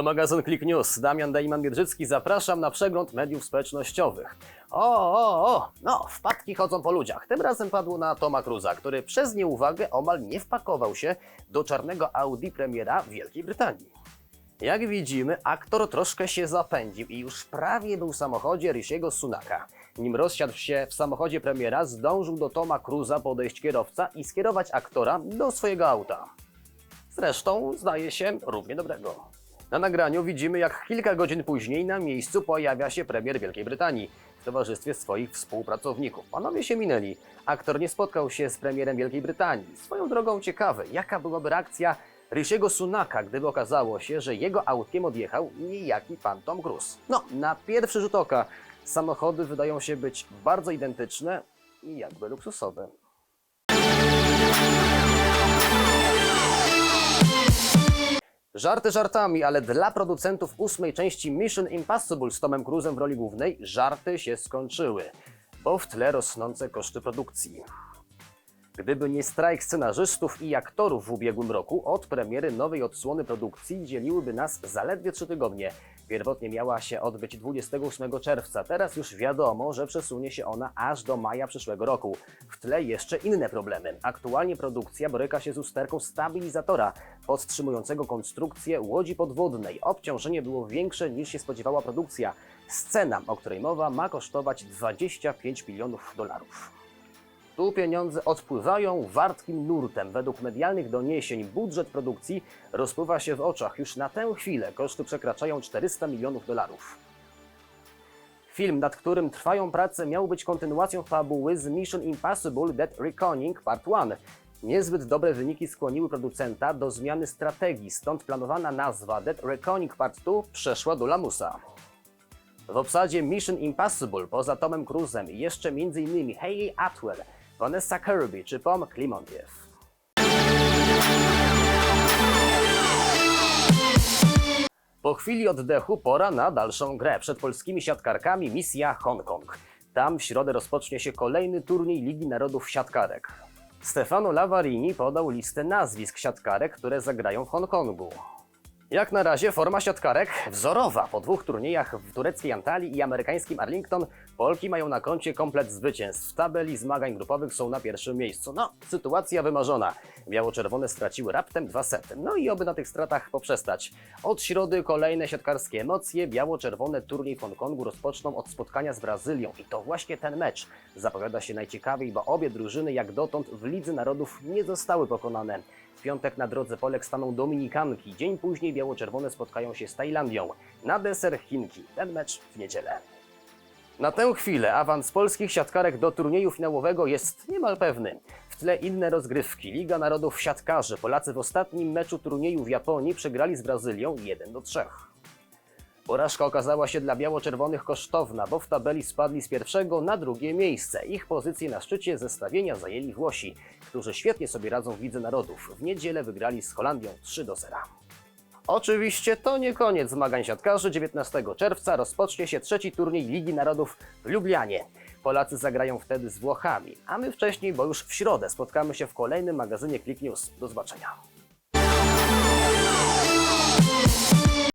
To magazyn Click News. Damian Dejman-Biedrzycki. Zapraszam na przegląd mediów społecznościowych. O, o, o, no, wpadki chodzą po ludziach. Tym razem padło na Toma Cruza, który przez nieuwagę omal nie wpakował się do czarnego Audi premiera Wielkiej Brytanii. Jak widzimy, aktor troszkę się zapędził i już prawie był w samochodzie Rishiego Sunaka. Nim rozsiadł się w samochodzie premiera, zdążył do Toma Cruza podejść kierowca i skierować aktora do swojego auta. Zresztą, zdaje się, równie dobrego. Na nagraniu widzimy, jak kilka godzin później na miejscu pojawia się premier Wielkiej Brytanii w towarzystwie swoich współpracowników. Panowie się minęli. Aktor nie spotkał się z premierem Wielkiej Brytanii. Swoją drogą ciekawe, jaka byłaby reakcja Rishiego Sunaka, gdyby okazało się, że jego autkiem odjechał niejaki pan Tom Cruise. No, na pierwszy rzut oka samochody wydają się być bardzo identyczne i jakby luksusowe. Żarty żartami, ale dla producentów ósmej części Mission Impossible z Tomem Cruise'em w roli głównej żarty się skończyły, bo w tle rosnące koszty produkcji. Gdyby nie strajk scenarzystów i aktorów w ubiegłym roku, od premiery nowej odsłony produkcji dzieliłyby nas zaledwie trzy tygodnie. Pierwotnie miała się odbyć 28 czerwca, teraz już wiadomo, że przesunie się ona aż do maja przyszłego roku. W tle jeszcze inne problemy. Aktualnie produkcja boryka się z usterką stabilizatora podtrzymującego konstrukcję łodzi podwodnej. Obciążenie było większe niż się spodziewała produkcja. Scena, o której mowa, ma kosztować 25 milionów dolarów. Tu pieniądze odpływają wartkim nurtem. Według medialnych doniesień budżet produkcji rozpływa się w oczach. Już na tę chwilę koszty przekraczają 400 milionów dolarów. Film, nad którym trwają prace, miał być kontynuacją fabuły z Mission Impossible Dead Reckoning Part 1. Niezbyt dobre wyniki skłoniły producenta do zmiany strategii, stąd planowana nazwa Dead Reckoning Part 2 przeszła do lamusa. W obsadzie Mission Impossible poza Tomem Cruise'em jeszcze m.in. Hayley Atwell, Vanessa Kirby czy Pom Klimontiew. Po chwili oddechu pora na dalszą grę. Przed polskimi siatkarkami misja Hongkong. Tam w środę rozpocznie się kolejny turniej Ligi Narodów Siatkarek. Stefano Lavarini podał listę nazwisk siatkarek, które zagrają w Hongkongu. Jak na razie forma siatkarek wzorowa. Po dwóch turniejach w tureckiej Antalii i amerykańskim Arlington Polki mają na koncie komplet zwycięstw. W tabeli zmagań grupowych są na pierwszym miejscu. No, sytuacja wymarzona. Biało-czerwone straciły raptem dwa sety. No i oby na tych stratach poprzestać. Od środy kolejne siatkarskie emocje. Biało-czerwone turniej w Hongkongu rozpoczną od spotkania z Brazylią. I to właśnie ten mecz zapowiada się najciekawiej, bo obie drużyny jak dotąd w Lidze Narodów nie zostały pokonane. W piątek na drodze Polek staną Dominikanki. Dzień później biało-czerwone spotkają się z Tajlandią. Na deser Chinki. Ten mecz w niedzielę. Na tę chwilę awans polskich siatkarek do turnieju finałowego jest niemal pewny. W tle inne rozgrywki. Liga Narodów Siatkarzy. Polacy w ostatnim meczu turnieju w Japonii przegrali z Brazylią 1 do 3. Porażka okazała się dla biało-czerwonych kosztowna, bo w tabeli spadli z pierwszego na drugie miejsce. Ich pozycję na szczycie zestawienia zajęli Włosi, którzy świetnie sobie radzą w Lidze Narodów. W niedzielę wygrali z Holandią 3 do 0. Oczywiście to nie koniec zmagań siatkarzy. 19 czerwca rozpocznie się trzeci turniej Ligi Narodów w Lublianie. Polacy zagrają wtedy z Włochami, a my wcześniej, bo już w środę spotkamy się w kolejnym magazynie Click News. Do zobaczenia.